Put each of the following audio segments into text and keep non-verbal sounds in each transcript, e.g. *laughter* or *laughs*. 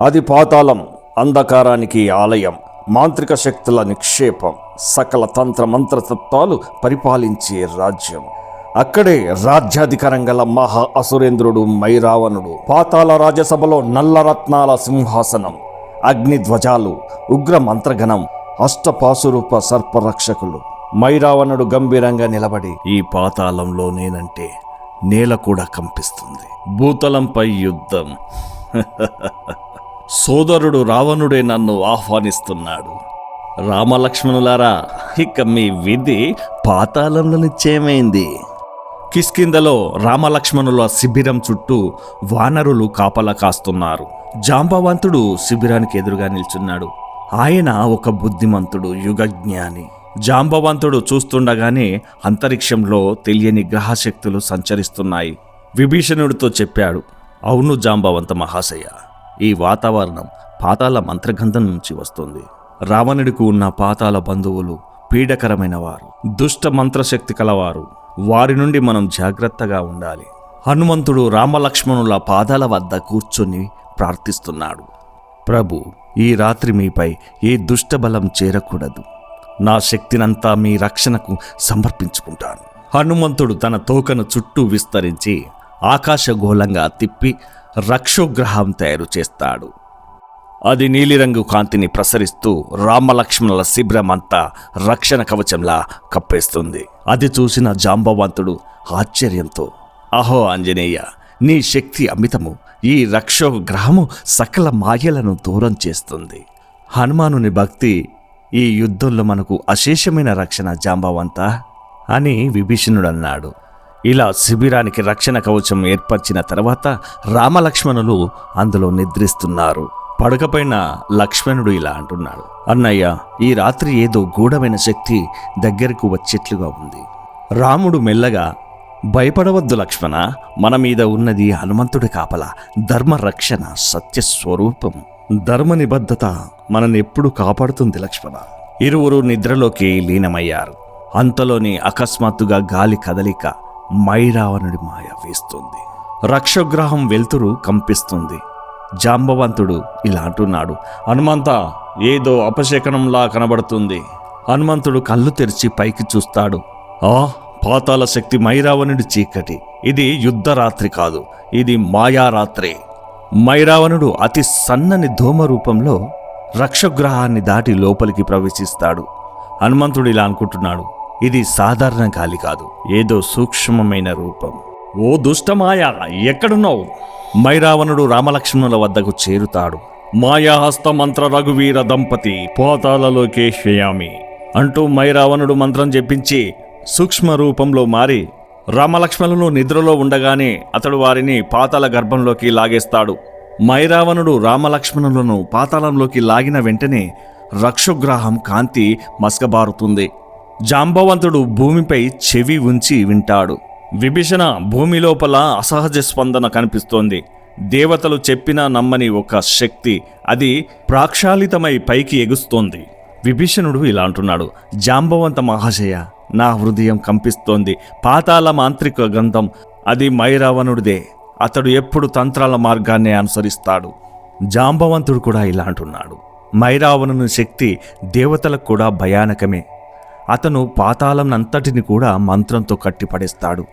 అది పాతాళం అంధకారానికి ఆలయం మాంత్రిక శక్తుల నిక్షేపం సకల తంత్ర మంత్రతత్వాలు పరిపాలించే రాజ్యం. అక్కడే రాజ్యాధికారం గల మహా అసురేంద్రుడు మైరావణుడు పాతాళ రాజసభలో నల్లరత్నాల సింహాసనం అగ్నిధ్వజాలు ఉగ్ర మంత్రగణం అష్టపాసురూప సర్పరక్షకులు. మైరావణుడు గంభీరంగా నిలబడి ఈ పాతాళంలో నేనంటే నేల కూడా కంపిస్తుంది. భూతలంపై యుద్ధం. *laughs* సోదరుడు రావణుడే నన్ను ఆహ్వానిస్తున్నాడు. రామలక్ష్మణులారా ఇక మీ విధి పాతాళంలో నిశ్చయమైంది కిష్కిందలో రామలక్ష్మణుల శిబిరం చుట్టూ వానరులు కాపలా కాస్తున్నారు. జాంబవంతుడు శిబిరానికి ఎదురుగా నిల్చున్నాడు. ఆయన ఒక బుద్ధిమంతుడు యుగజ్ఞాని. జాంబవంతుడు చూస్తుండగానే అంతరిక్షంలో తెలియని గ్రహశక్తులు సంచరిస్తున్నాయి. విభీషణుడితో చెప్పాడు అవును జాంబవంత మహాశయ ఈ వాతావరణం పాతాల మంత్రగంధం నుంచి వస్తుంది. రావణుడికి ఉన్న పాతాల బంధువులు పీడకరమైన వారు దుష్ట మంత్రశక్తి కలవారు. వారి నుండి మనం జాగ్రత్తగా ఉండాలి. హనుమంతుడు రామలక్ష్మణుల పాదాల వద్ద కూర్చొని ప్రార్థిస్తున్నాడు. ప్రభు ఈ రాత్రి మీపై ఏ దుష్టబలం చేరకూడదు. నా శక్తినంతా మీ రక్షణకు సమర్పించుకుంటాను. హనుమంతుడు తన తోకను చుట్టూ విస్తరించి ఆకాశగోళంగా తిప్పి రక్షోగ్రహం తయారు చేస్తాడు అది నీలిరంగు కాంతిని ప్రసరిస్తూ రామలక్ష్మణుల శిబిరమంతా రక్షణ కవచంలా కప్పేస్తుంది. అది చూసిన జాంబవంతుడు ఆశ్చర్యంతో అహో ఆంజనేయ నీ శక్తి అమితము. ఈ రక్షోగ్రహము సకల మాయలను దూరం చేస్తుంది. హనుమానుని భక్తి ఈ యుద్ధంలో మనకు అశేషమైన రక్షణ జాంబవంత అని విభీషణుడు అన్నాడు ఇలా శిబిరానికి రక్షణ కవచం ఏర్పరిచిన తర్వాత రామలక్ష్మణులు అందులో నిద్రిస్తున్నారు. పడకపైన లక్ష్మణుడు ఇలా అంటున్నాడు అన్నయ్య ఈ రాత్రి ఏదో గూఢమైన శక్తి దగ్గరకు వచ్చేట్లుగా ఉంది. రాముడు మెల్లగా భయపడవద్దు లక్ష్మణ మన మీద ఉన్నది హనుమంతుడి కాపల ధర్మ రక్షణ సత్య స్వరూపం ధర్మ నిబద్ధత మనని ఎప్పుడు కాపాడుతుంది లక్ష్మణ. ఇరువురు నిద్రలోకి లీనమయ్యారు. అంతలోని అకస్మాత్తుగా గాలి కదలిక మైరావణుడి మాయ వేస్తుంది. రక్షగ్రహం వెలుతురు కంపిస్తుంది. జాంబవంతుడు ఇలా అంటున్నాడు హనుమంత ఏదో అపశకనంలా కనబడుతుంది. హనుమంతుడు కళ్ళు తెరిచి పైకి చూస్తాడు ఆ పాతాల శక్తి మైరావణుడి చీకటి. ఇది యుద్ధరాత్రి కాదు ఇది మాయారాత్రి. మైరావణుడు అతి సన్నని ధూమ రూపంలో రక్షగ్రహాన్ని దాటి లోపలికి ప్రవేశిస్తాడు. హనుమంతుడు ఇలా అనుకుంటున్నాడు ఇది సాధారణ గాలి కాదు ఏదో సూక్ష్మమైన రూపం. ఓ దుష్టమాయ ఎక్కడున్నావు? మైరావణుడు రామలక్ష్మణుల వద్దకు చేరుతాడు. మాయాహస్త మంత్ర రఘువీర దంపతి పోతాలలోకే శ్వేయామి అంటూ మైరావణుడు మంత్రం చెప్పించి సూక్ష్మ రూపంలో మారి రామలక్ష్మణులు నిద్రలో ఉండగానే అతడు వారిని పాతాల గర్భంలోకి లాగేస్తాడు. మైరావణుడు రామలక్ష్మణులను పాతాళంలోకి లాగిన వెంటనే రక్షోగ్రాహం కాంతి మసకబారుతుంది. జాంబవంతుడు భూమిపై చెవి ఉంచి వింటాడు. విభీషణ భూమి లోపల అసహజ స్పందన కనిపిస్తోంది. దేవతలు చెప్పినా నమ్మని ఒక శక్తి అది ప్రాక్షాళితమై పైకి ఎగుస్తోంది. విభీషణుడు ఇలా అంటున్నాడు జాంబవంత మహాశయ నా హృదయం కంపిస్తోంది. పాతాల మాంత్రిక గంధం అది మైరావణుడిదే. అతడు ఎప్పుడు తంత్రాల మార్గాన్నే అనుసరిస్తాడు. జాంబవంతుడు కూడా ఇలా అంటున్నాడు మైరావణుని శక్తి దేవతలకు కూడా భయానకమే. అతను పాతాళంనంతటిని కూడా మంత్రంతో కట్టిపడేస్తాడు.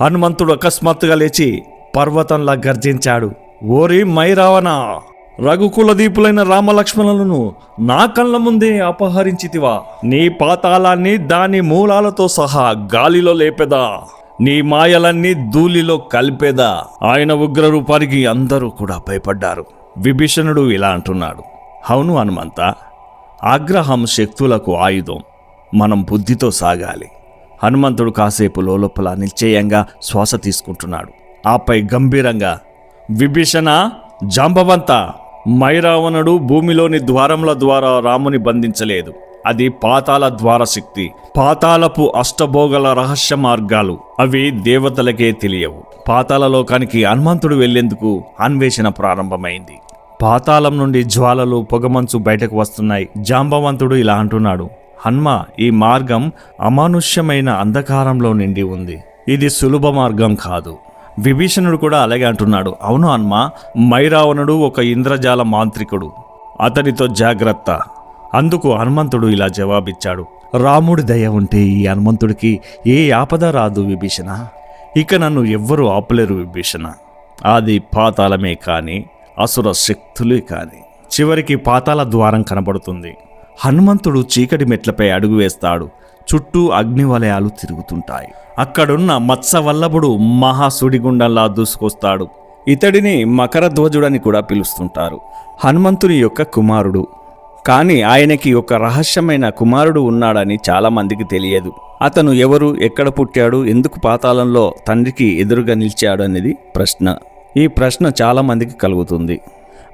హనుమంతుడు అకస్మాత్తుగా లేచి పర్వతంలా గర్జించాడు. ఓరి మైరావణ రఘుకులదీపులైన రామలక్ష్మణులను నా కళ్ళ ముందే అపహరించితివా. నీ పాతాళాన్ని దాని మూలాలతో సహా గాలిలో లేపెదా. నీ మాయలన్నీ ధూళిలో కలిపేదా. ఆయన ఉగ్రరూపానికి అందరూ కూడా భయపడ్డారు. విభీషణుడు ఇలా అంటున్నాడు. అవును హనుమంత ఆగ్రహం శక్తులకు ఆయుధం. మనం బుద్ధితో సాగాలి. హనుమంతుడు కాసేపు లోపల నిశ్చయంగా శ్వాస తీసుకుంటున్నాడు. ఆపై గంభీరంగా విభీషణ జాంబవంత మైరావణుడు భూమిలోని ద్వారముల ద్వారా రాముని బంధించలేదు. అది పాతాల ద్వార శక్తి పాతాలపు అష్టభోగల రహస్య మార్గాలు. అవి దేవతలకే తెలియవు. పాతాల లోకానికి హనుమంతుడు వెళ్ళేందుకు అన్వేషణ ప్రారంభమైంది. పాతాళం నుండి జ్వాలలు పొగమంచు బయటకు వస్తున్నాయి. జాంబవంతుడు ఇలా అంటున్నాడు. హన్మ ఈ మార్గం అమానుష్యమైన అంధకారంలో నిండి ఉంది. ఇది సులభ మార్గం కాదు. విభీషణుడు కూడా అలాగే అంటున్నాడు. అవును హన్మ మైరావణుడు ఒక ఇంద్రజాల మాంత్రికుడు. అతనితో జాగ్రత్త. అందుకు హనుమంతుడు ఇలా జవాబిచ్చాడు. రాముడి దయ ఉంటే ఈ హనుమంతుడికి ఏ ఆపద రాదు విభీషణ. ఇక నన్ను ఎవ్వరూ ఆపలేరు విభీషణ. అది పాతాళమే కానీ అసుర శక్తులే కానీ. చివరికి పాతాల ద్వారం కనబడుతుంది. హనుమంతుడు చీకటి మెట్లపై అడుగు వేస్తాడు. చుట్టూ అగ్నివలయాలు తిరుగుతుంటాయి. అక్కడున్న మత్స్యవల్లభుడు మహాసుడిగుండంలా దూసుకొస్తాడు. ఇతడిని మకర ధ్వజుడని కూడా పిలుస్తుంటారు. హనుమంతుని యొక్క కుమారుడు. కానీ ఆయనకి ఒక రహస్యమైన కుమారుడు ఉన్నాడని చాలామందికి తెలియదు. అతను ఎవరు ఎక్కడ పుట్టాడు ఎందుకు పాతాళంలో తండ్రికి ఎదురుగా నిలిచాడు అనేది ప్రశ్న. ఈ ప్రశ్న చాలామందికి కలుగుతుంది.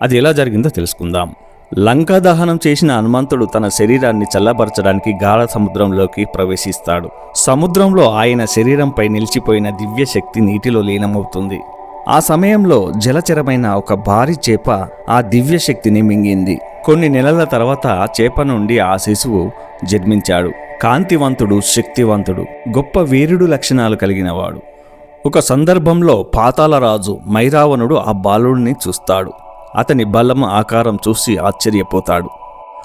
అది ఎలా జరిగిందో తెలుసుకుందాం. లంకా దహనం చేసిన హనుమంతుడు తన శరీరాన్ని చల్లబరచడానికి గాఢ సముద్రంలోకి ప్రవేశిస్తాడు. సముద్రంలో ఆయన శరీరంపై నిలిచిపోయిన దివ్య శక్తి నీటిలో లీనమవుతుంది. ఆ సమయంలో జలచరమైన ఒక భారీ చేప ఆ దివ్య శక్తిని మింగింది. కొన్ని నెలల తర్వాత చేప నుండి ఆ శిశువు జన్మించాడు. కాంతివంతుడు శక్తివంతుడు గొప్ప వీరుడు లక్షణాలు కలిగినవాడు. ఒక సందర్భంలో పాతాళరాజు మైరావణుడు ఆ బాలుడిని చూస్తాడు. అతని బలం ఆకారం చూసి ఆశ్చర్యపోతాడు.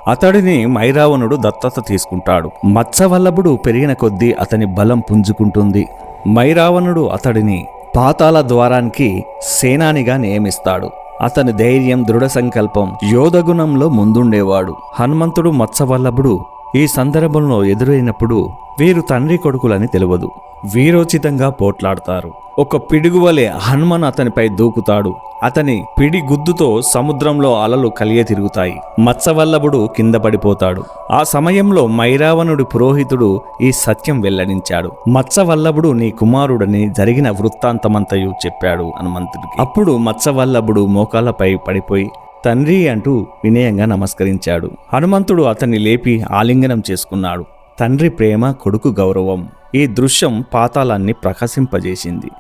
అతడిని మైరావణుడు దత్తత తీసుకుంటాడు. మత్స్యవల్లభుడు పెరిగిన కొద్దీ అతని బలం పుంజుకుంటుంది. మైరావణుడు అతడిని పాతాల ద్వారానికి సేనానిగా నియమిస్తాడు. అతని ధైర్యం దృఢ సంకల్పం యోధగుణంలో ముందుండేవాడు. హనుమంతుడు మత్స్యవల్లభుడు ఈ సందర్భంలో ఎదురైనప్పుడు వీరు తండ్రి కొడుకులని తెలియదు వీరోచితంగా పోట్లాడతారు. ఒక పిడుగువలే హనుమన్ అతనిపై దూకుతాడు. అతని పిడి గుద్దుతో సముద్రంలో అలలు కలియ తిరుగుతాయి. మత్స్యవల్లభుడు కింద పడిపోతాడు. ఆ సమయంలో మైరావణుడి పురోహితుడు ఈ సత్యం వెల్లడించాడు. మత్స్యవల్లభుడు నీ కుమారుడని జరిగిన వృత్తాంతమంతయు చెప్పాడు హనుమంతుడికి. అప్పుడు మత్స్యవల్లభుడు మోకాలపై పడిపోయి తండ్రి అంటూ వినయంగా నమస్కరించాడు. హనుమంతుడు అతన్ని లేపి ఆలింగనం చేసుకున్నాడు. తండ్రి ప్రేమ కొడుకు గౌరవం ఈ దృశ్యం పాతాళాన్ని ప్రకాశింపజేసింది.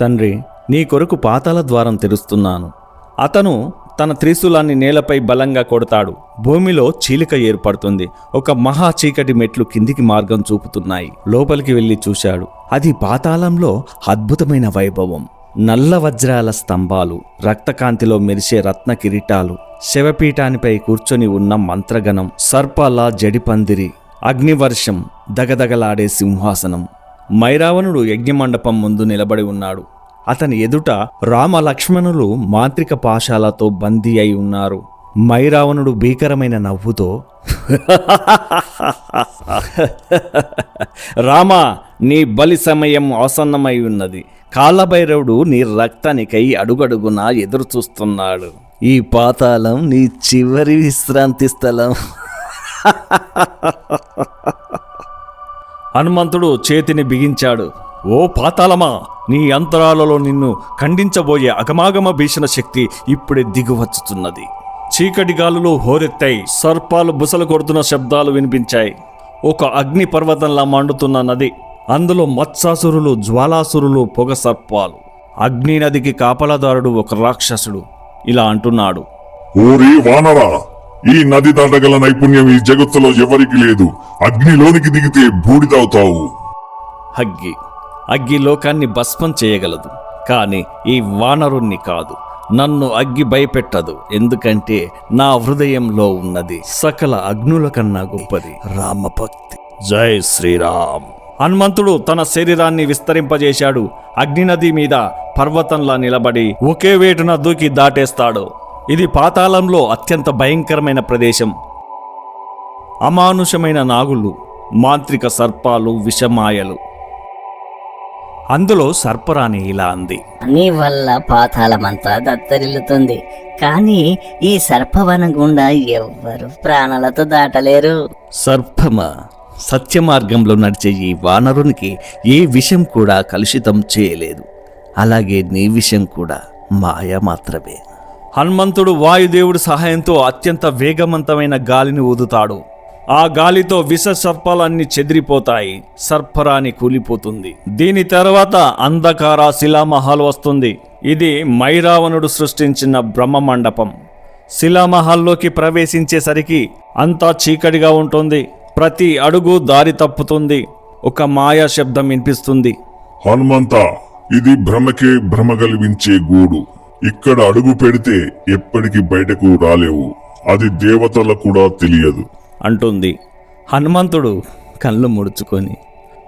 తండ్రి నీ కొరకు పాతాల ద్వారం తెరుస్తున్నాను. అతను తన త్రిశూలాన్ని నేలపై బలంగా కొడతాడు. భూమిలో చీలిక ఏర్పడుతుంది. ఒక మహా చీకటి మెట్లు కిందికి మార్గం చూపుతున్నాయి. లోపలికి వెళ్ళి చూశాడు. అది పాతాళంలో అద్భుతమైన వైభవం. నల్ల వజ్రాల స్తంభాలు రక్తకాంతిలో మెరిసే రత్న కిరీటాలు శవపీఠానిపై కూర్చొని ఉన్న మంత్రగణం సర్పాల జడిపందిరి అగ్నివర్షం దగదగలాడే సింహాసనం. మైరావణుడు యజ్ఞమండపం ముందు నిలబడి ఉన్నాడు. అతని ఎదుట రామ లక్ష్మణులు మాంత్రిక పాశాలతో బందీ అయి ఉన్నారు. మైరావణుడు భీకరమైన నవ్వుతో రామా నీ బలి సమయం ఆసన్నమై ఉన్నది. కాళ్ళభైరవుడు నీ రక్తానికై అడుగడుగునా ఎదురు చూస్తున్నాడు ఈ పాతాళం నీ చివరి విశ్రాంతి స్థలం. హనుమంతుడు చేతిని బిగించాడు. ఓ పాతాళమా నీ అంతరాలలో నిన్ను ఖండించబోయే అగమాగమ భీషణ శక్తి ఇప్పుడే దిగువచ్చుతున్నది. చీకటి గాలులు హోరెత్తాయి సర్పాలు బుసలు కొడుతున్న శబ్దాలు వినిపించాయి. ఒక అగ్ని పర్వతంలా మండుతున్న నది అందులో మత్సాసురులు జ్వాలాసురులు పొగ సర్పాలు. అగ్ని నదికి కాపలాదారుడు ఒక రాక్షసుడు. ఇలా అంటున్నాడు. ఓరి వానరా ఈ నది దాటగల నైపుణ్యం ఈ జగత్తులో ఎవరికి లేదు? అగ్నిలోనికి దిగితే బూడిదవుతావు అగ్గి అగ్గి లోకాన్ని భస్మం చేయగలదు. కానీ ఈ వానరుణ్ణి కాదు. నన్ను అగ్గి భయపెట్టదు. ఎందుకంటే నా హృదయంలో ఉన్నది సకల అగ్నుల కన్నా గొప్పది. రామభక్తి. జై శ్రీరామ్. హనుమంతుడు తన శరీరాన్ని విస్తరింపజేశాడు. అగ్నినది మీద పర్వతంలా నిలబడి ఒకే వేటున దూకి దాటేస్తాడు. ఇది పాతాళంలో అత్యంత భయంకరమైన ప్రదేశం. అమానుషమైన నాగులు మాంత్రిక సర్పాలు విషమాయలు. అందులో సర్పరాణి ఇలా అంది. నీ వల్ల పాతాళమంతా దత్తరిల్లుతుంది. కానీ ఈ సర్పవనం గుండా ఎవ్వరు ప్రాణాలతో దాటలేరు. సర్పమ? సత్య మార్గంలో నడిచే ఈ వానరునికి ఏ విషయం కూడా కలుషితం చేయలేదు. అలాగే నీ విషయం కూడా మాయ మాత్రమే. హనుమంతుడు వాయుదేవుడి సహాయంతో అత్యంత వేగవంతమైన గాలిని ఊదుతాడు. ఆ గాలితో విష సర్పాలన్నీ చెదిరిపోతాయి. సర్పరాని కూలిపోతుంది. దీని తర్వాత అంధకార శిలామహల్ వస్తుంది. ఇది మైరావణుడు సృష్టించిన బ్రహ్మ మండపం శిలామహల్లోకి ప్రవేశించేసరికి అంతా చీకటిగా ఉంటుంది. ప్రతి అడుగు దారి తప్పుతుంది. ఒక మాయా శబ్దం వినిపిస్తుంది. హనుమంత ఇది భ్రమకే భ్రమ కలిగించే గూడు. ఇక్కడ అడుగు పెడితే ఎప్పటికి బయటకు రాలేవు. అది దేవతలకు కూడా తెలియదు. అంటుంది. హనుమంతుడు కళ్ళు ముడుచుకొని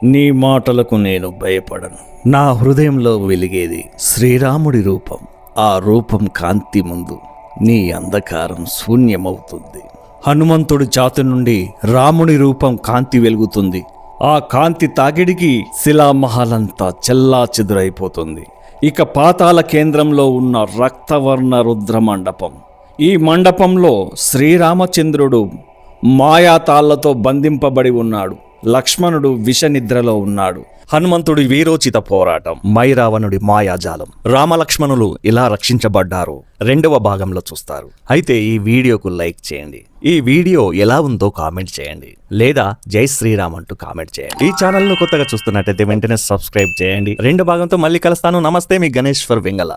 నీ మాటలకు నేను భయపడను. నా హృదయంలో వెలిగేది శ్రీరాముడి రూపం. ఆ రూపం కాంతి ముందు నీ అంధకారం శూన్యమవుతుంది. హనుమంతుడి చాతు నుండి రాముడి రూపం కాంతి వెలుగుతుంది. ఆ కాంతి తాగిడికి శిలామహలంతా చెల్లా చెదురైపోతుంది ఇక పాతాల కేంద్రంలో ఉన్న రక్తవర్ణ రుద్ర మండపం ఈ మండపంలో శ్రీరామచంద్రుడు మాయాతాళ్ళతో బంధింపబడి ఉన్నాడు. లక్ష్మణుడు విషనిద్రలో ఉన్నాడు. హనుమంతుడి వీరోచిత పోరాటం మైరావణుడి మాయాజాలం. రామలక్ష్మణులు ఇలా రక్షించబడ్డారు. రెండవ భాగంలో చూస్తారు. అయితే ఈ వీడియోకు లైక్ చేయండి. ఈ వీడియో ఎలా ఉందో కామెంట్ చేయండి. లేదా జై శ్రీరామ్ అంటూ కామెంట్ చేయండి. ఈ ఛానల్ను కొత్తగా చూస్తున్నట్టయితే వెంటనే సబ్స్క్రైబ్ చేయండి. రెండు భాగంతో మళ్ళీ కలుస్తాను. నమస్తే మీ గణేశ్వర్ వెంగళ.